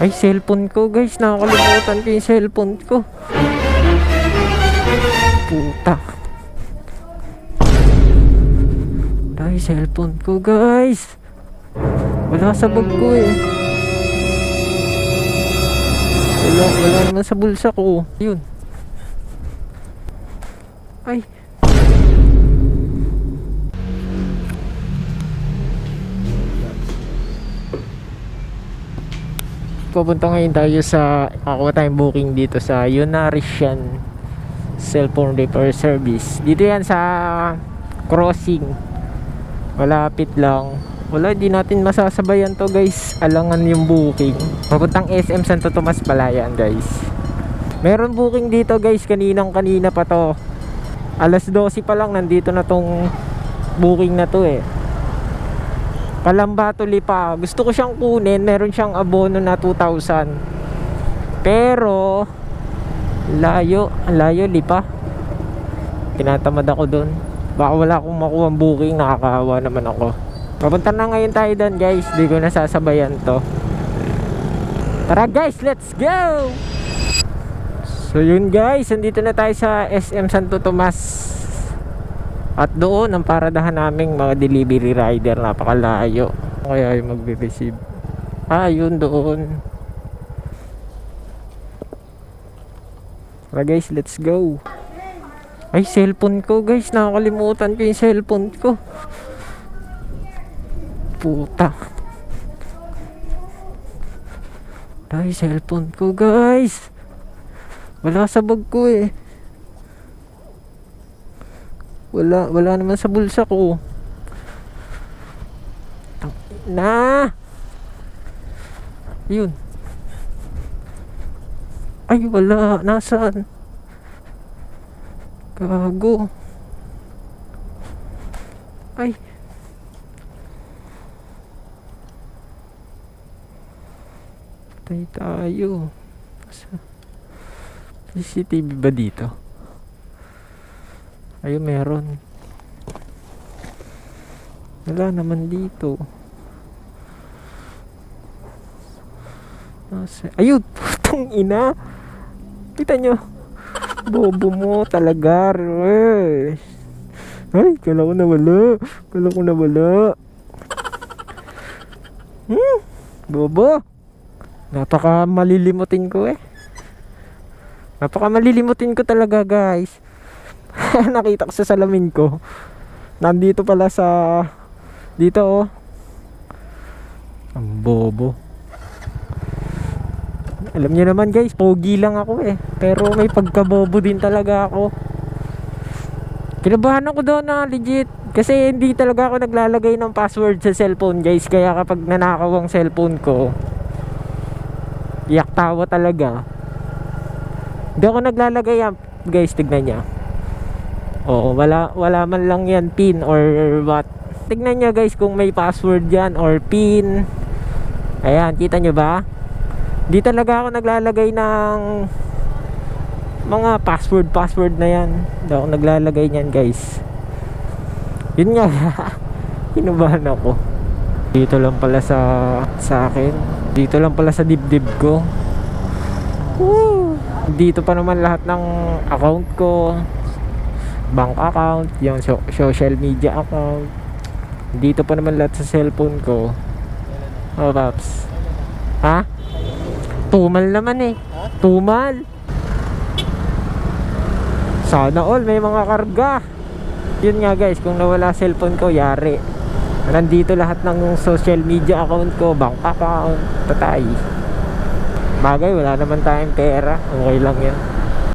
Ay, cellphone ko guys. Nakakalimutan ko yung cellphone ko. Puta. Ay, cellphone ko guys. Wala sa bag ko eh. Wala, wala naman sa bulsa ko. Yun. Ay. Pupunta ngayon tayo sa Kakuha tayong booking dito sa Yunarishan Cellphone Repair Service. Dito yan sa crossing. Malapit lang. Wala, di natin masasabayan to guys. Alangan yung booking. Papuntang SM Santo Tomas Palayan guys. Meron booking dito guys. Kaninang kanina pa to. Alas 12 pa lang nandito na tong booking na to eh Kalambato Lipa. Gusto ko siyang kunin. Meron siyang abono na 2,000. Pero, layo. Ang Layo, Lipa. Tinatamad ako doon. Baka wala akong makuha booking. Nakakahawa naman ako. Papunta na ngayon tayo doon guys. Di ko nasasabayan to. Tara guys, let's go! So yun guys, nandito na tayo sa SM Santo Tomas. At doon ang paradahan naming mga delivery rider napakalayo. Kaya yung magre-receive. Ah, yun doon. Tara guys, let's go. Ay, cellphone ko guys. Nakakalimutan ko yung cellphone ko. Puta. Ay, cellphone ko guys. Wala sa bag ko eh. Wala, wala naman sa bulsa ko. Na! Yun. Ay, wala. Nasaan? Gago. Ay. Patay tayo. Sa- CCTV ba dito? Ayun, meron. Wala naman dito. Ayun! Putong ina! Kita nyo? Bobo mo talaga, eh. Ay, kala ko nawala. Kala ko nawala. Hmm, bobo. Napaka malilimutin ko eh. Napaka malilimutin ko talaga, guys. nakita ko sa salamin ko. Nandito pala sa dito oh. Ang bobo. Alam niyo naman guys pogi lang ako eh. Pero may pagkabobo din talaga ako. Kinabahan ako doon na legit. Kasi hindi talaga ako naglalagay ng password sa cellphone guys. Kaya kapag nanakaw ang cellphone ko iyak tawa talaga. Hindi ako naglalagay yan guys tignan niya Oo, wala wala man lang 'yan pin or what. Tignan niyo guys kung may password diyan or pin. Ayan, kita niyo ba? Di talaga ako naglalagay ng mga password password na 'yan. Hindi ako naglalagay niyan, guys. Yun nga. Kinubahan ako. Dito lang pala sa sa akin. Dito lang pala sa dibdib ko. Woo! Dito pa naman lahat ng account ko bank account, yung so- social media account. Dito pa naman lahat sa cellphone ko. Oh, Paps. Ha? Tumal naman eh. Tumal. Sana all may mga karga. Yun nga guys, kung nawala cellphone ko, yari. Nandito lahat ng social media account ko, bank account, tatay. Bagay, wala naman tayong pera. Okay lang yan.